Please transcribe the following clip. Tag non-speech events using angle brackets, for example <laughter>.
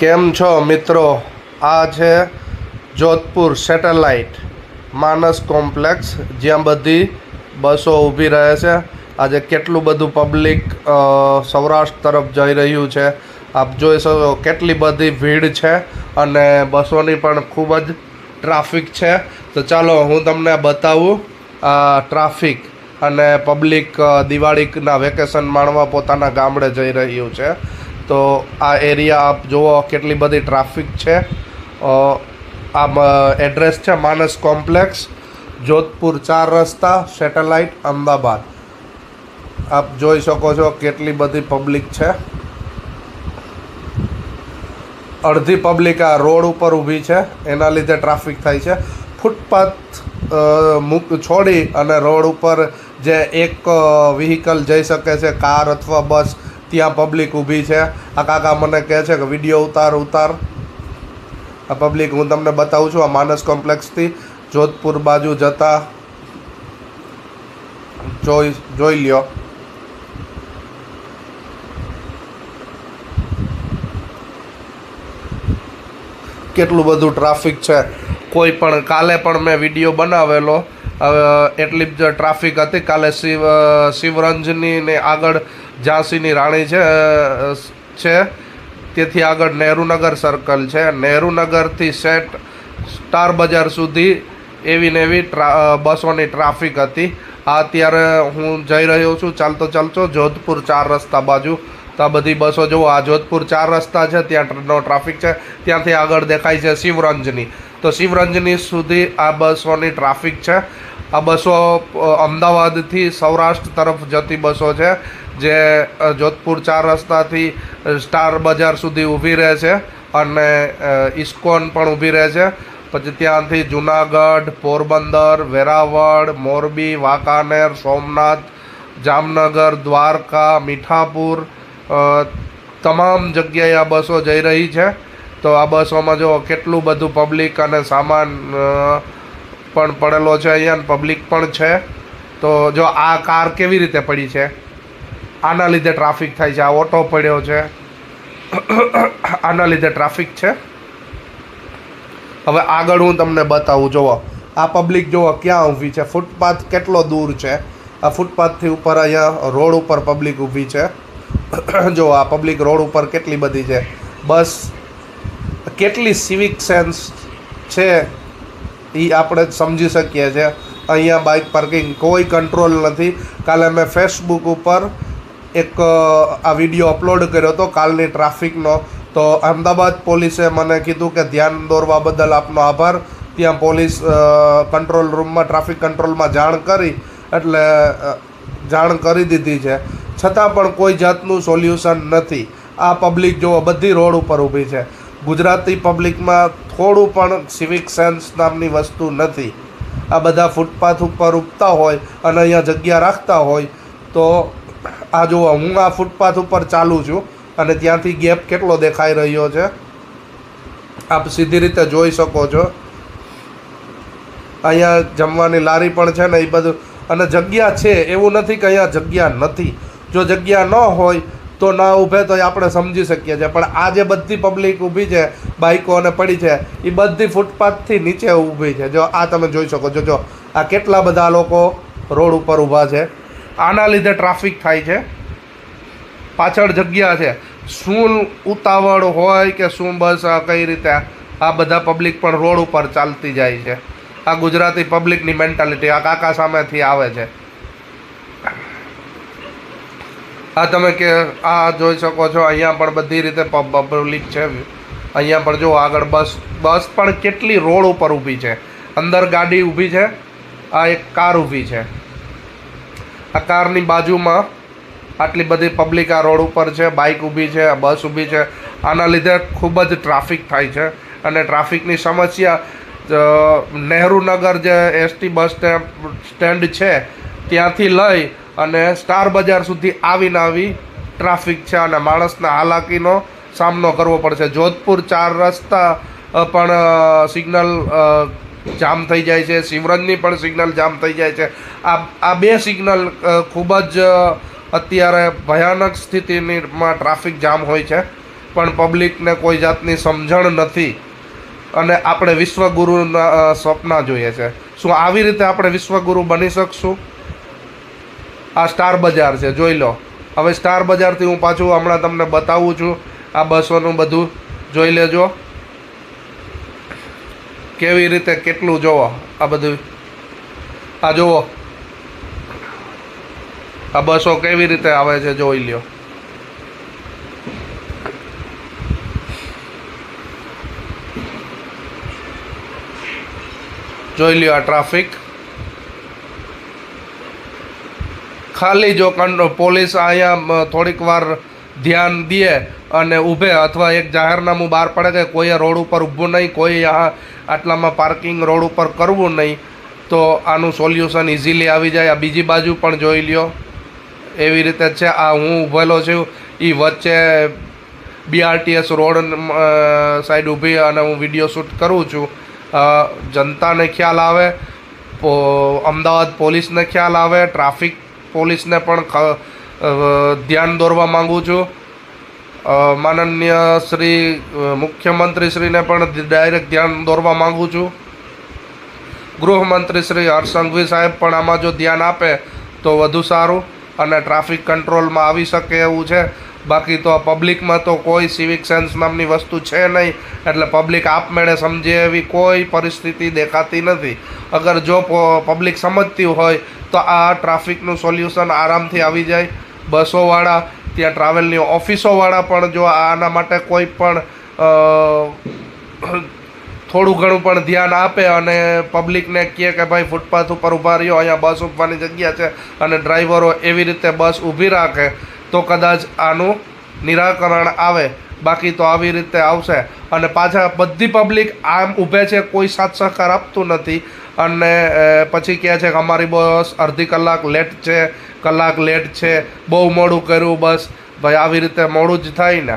કેમ છો મિત્રો? આ છે જોધપુર સેટેલાઇટ માનસ કોમ્પ્લેક્સ, જ્યાં બધી બસો ઊભી રહે છે. આજે કેટલું બધું પબ્લિક સૌરાષ્ટ્ર તરફ જઈ રહ્યું છે. આપ જોઈ શકો કેટલી બધી ભીડ છે અને બસોની પણ ખૂબ જ ટ્રાફિક છે. તો ચાલો હું તમને બતાવું આ ટ્રાફિક અને પબ્લિક દિવાળીના વેકેશન માણવા પોતાના ગામડે જઈ રહ્યું છે. તો આ એરિયા આપ જુઓ કેટલી બધી ટ્રાફિક છે. આ એડ્રેસ છે માનસ કોમ્પ્લેક્સ, જોધપુર ચાર રસ્તા, સેટેલાઇટ, અમદાવાદ. આપ જોઈ શકો છો કેટલી બધી પબ્લિક છે. અડધી પબ્લિક આ રોડ ઉપર ઊભી છે, એના લીધે ટ્રાફિક થાય છે. ફૂટપાથ મૂક, છોડી અને રોડ ઉપર જે એક વ્હીકલ જઈ શકે છે, કાર અથવા બસ ત્યાં પબ્લિક ઊભી છે. આ કાકા મને કહે છે કે વીડિયો ઉતાર ઉતાર. આ પબ્લિક હું તમને બતાવું છું, આ માનસ કોમ્પ્લેક્સથી જોધપુર બાજુ જતા. જોઈ જોઈ લ્યો. કેટલું બધું ટ્રાફિક છે. કોઈ પણ કાલે પણ મેં વીડિયો બનાવેલો. હવે એટલી જ ટ્રાફિક હતી. કાલે શિવ શિવરંજની ને આગળ ઝાંસીની રાણી છે છે. તેથી આગળ નહેરુનગર સર્કલ છે. નહેરુનગરથી સેટ સ્ટાર બજાર સુધી એવી ને એવી બસોની ટ્રાફિક હતી. આ અત્યારે હું જઈ રહ્યો છું. ચાલતો ચાલતો જોધપુર ચાર રસ્તા બાજુ. તો આ બધી બસો જુઓ. આ જોધપુર ચાર રસ્તા છે. ત્યાં નો ટ્રાફિક છે. ત્યાંથી આગળ દેખાય છે શિવરંજની. તો શિવરંજની સુધી આ બસોની ટ્રાફિક છે. આ બસો અમદાવાદથી સૌરાષ્ટ્ર તરફ જતી બસો છે, જે જોધપુર ચાર રસ્તાથી સ્ટાર બજાર સુધી ઊભી રહે છે અને ઇસ્કોન પણ ઊભી રહે છે. પછી ત્યાંથી જુનાગઢ, પોરબંદર, વેરાવળ, મોરબી, વાંકાનેર, સોમનાથ, જામનગર, દ્વારકા, મીઠાપુર તમામ જગ્યાએ આ બસો જઈ રહી છે. તો આ બસોમાં જો કેટલું બધું પબ્લિક અને સામાન પણ પડેલો છે અહીંયા પબ્લિક પણ છે. તો જો આ કાર કેવી રીતે પડી છે? આના લીધે ટ્રાફિક થાય છે. આ ઓટો પડ્યો છે. <coughs> આના લીધે ટ્રાફિક છે. હવે આગળ હું તમને બતાવું, જુઓ. આ પબ્લિક જુઓ, ક્યાં ઊભી છે? ફૂટપાથ કેટલો દૂર છે? આ ફૂટપાથથી ઉપર અહીંયા રોડ ઉપર પબ્લિક ઊભી છે. <coughs> જો આ પબ્લિક રોડ ઉપર કેટલી બધી છે. બસ કેટલી સિવિક સેન્સ છે એ આપણે સમજી શકીએ છીએ. અહીંયા બાઇક પાર્કિંગ કોઈ કંટ્રોલ નથી. કાલે મેં ફેસબુક ઉપર એક આ વીડિયો અપલોડ કર્યો હતો કાલની ટ્રાફિકનો તો અમદાવાદ પોલીસે મને કીધું કે ધ્યાન દોરવા બદલ આપનો આભાર. ત્યાં પોલીસ કંટ્રોલ રૂમમાં ટ્રાફિક કંટ્રોલમાં જાણ કરી એટલે જાણ કરી દીધી છે. છતાં પણ કોઈ જાતનું સોલ્યુશન નથી. આ પબ્લિક જુઓ, બધી રોડ ઉપર ઊભી છે. ગુજરાતી પબ્લિકમાં થોડું પણ સિવિક સેન્સ નામની વસ્તુ નથી. આ બધા ફૂટપાથ ઉપર ઉપતા હોય અને અહીંયા જગ્યા રાખતા હોય, તો આ જુઓ, હું આ ફૂટપાથ ઉપર ચાલું છું અને ત્યાંથી ગેપ કેટલો દેખાઈ રહ્યો છે? આપ સીધી રીતે જોઈ શકો છો. અહીંયા જમવાની લારી પણ છે ને એ બધું. અને જગ્યા છે, એવું નથી કે અહીંયા જગ્યા નથી. જો જગ્યા ન હોય તો ના ઊભે તો આપણે સમજી શકીએ છીએ. પણ આ જે બધી પબ્લિક ઊભી છે બાઇકો અને પડી છે એ બધી ફૂટપાથથી નીચે ઊભી છે. જો આ તમે જોઈ શકો છો, જો આ કેટલા બધા લોકો રોડ ઉપર ઊભા છે. આના લીધે ટ્રાફિક થાય છે. પાછળ જગ્યા છે. શું ઉતાવળ હોય કે શું બસ કઈ રીતે આ બધા પબ્લિક પણ રોડ ઉપર ચાલતી જાય છે. આ ગુજરાતી પબ્લિકની મેન્ટાલિટી આ કાકા સામેથી આવે છે. આ તમે કે આ જોઈ શકો છો, અહીંયા પણ બધી રીતે પબ્લિક છે. અહીંયા પણ જો આગળ બસ બસ પણ કેટલી રોડ ઉપર ઊભી છે. અંદર ગાડી ઊભી છે, આ એક કાર ઊભી છે. આ કારની બાજુમાં આટલી બધી પબ્લિક આ રોડ ઉપર છે બાઇક ઊભી છે બસ ઊભી છે. આના લીધે ખૂબ જ ટ્રાફિક થાય છે અને ટ્રાફિકની સમસ્યા નહેરુનગર જે એસટી બસ સ્ટેન્ડ છે, ત્યાંથી લઈ અને સ્ટાર બજાર સુધી આવીને આવી ટ્રાફિક છે અને માણસના હાલાકીનો સામનો કરવો પડશે. જોધપુર ચાર રસ્તા પણ સિગ્નલ જામ થઈ જાય છે. સિમરનની પણ સિગ્નલ જામ થઈ જાય છે. આ આ બે સિગ્નલ ખૂબ જ અત્યારે ભયાનક સ્થિતિમાં ટ્રાફિક જામ હોય છે. પણ પબ્લિકને કોઈ જાતની સમજણ નથી. અને આપણે વિશ્વગુરુના અ, જોઈએ છે. શું આવી રીતે આપણે વિશ્વગુરુ બની શકશું? આ સ્ટાર બજાર છે, જોઈ લો. હવે સ્ટાર બજારથી હું પાછું હમણાં તમને બતાવું છું આ બસોનું બધું. જોઈ લેજો. કેવી રીતે કેટલું, જોવો. આ બધું. આ જુઓ આ બસો કેવી રીતે આવે છે, જોઈ લ્યો. જોઈ લ્યો આ ટ્રાફિક. ખાલી જો પોલીસ અહીંયા થોડીક વાર ધ્યાન દે અને ઊભે અથવા એક જાહેરનામું બહાર પડે કે કોઈએ રોડ ઉપર ઊભું નહીં, કોઈ આ આટલામાં પાર્કિંગ રોડ ઉપર કરવું નહીં, તો આનું સોલ્યુશન ઇઝીલી આવી જાય. આ બીજી બાજુ પણ જોઈ લ્યો. એવી રીતે છે. આ હું ઊભેલો છું. એ વચ્ચે બીઆરટીએસ રોડ સાઈડ ઊભી અને હું વીડિયો શૂટ કરું છું. જનતાને ખ્યાલ આવે અમદાવાદ પોલીસને ખ્યાલ આવે, ટ્રાફિક પોલીસને પણ ધ્યાન દોરવા માગું છું. માનનીય શ્રી મુખ્યમંત્રીશ્રીને પણ ડાયરેક્ટ ધ્યાન દોરવા માંગુ છું. ગૃહમંત્રી શ્રી હર્ષ સાહેબ પણ આમાં જો ધ્યાન આપે તો વધુ સારું અને ટ્રાફિક કંટ્રોલમાં આવી શકે એવું છે. બાકી તો પબ્લિકમાં તો કોઈ સિવિક સેન્સ નામની વસ્તુ છે નહીં. એટલે પબ્લિક આપમેળે સમજે એવી કોઈ પરિસ્થિતિ દેખાતી નથી. અગર જો પબ્લિક સમજતી હોય તો આ ટ્રાફિકનું સોલ્યુશન આરામથી આવી જાય. બસોવાળા, ત્યાં ટ્રાવેલની ઓફિસોવાળા પણ જો આના માટે કોઈ પણ થોડું ઘણું પણ ધ્યાન આપે અને પબ્લિકને કહે કે ભાઈ, ફૂટપાથ ઉપર ઊભા રહ્યો, અહીંયા બસ ઊભવાની જગ્યા છે અને ડ્રાઈવરો એવી રીતે બસ ઊભી રાખે, તો કદાચ આનું નિરાકરણ આવે. બાકી તો આવી રીતે આવશે. અને પાછા બધી પબ્લિક આમ ઊભે છે, કોઈ સાથ સહકાર આપતું નથી. અને પછી કહે છે કે અમારી બસ અડધી કલાક લેટ છે, કલાક લેટ છે, બહુ મોડું કર્યું બસ. ભાઈ, આવી રીતે મોડું જ થાય ને.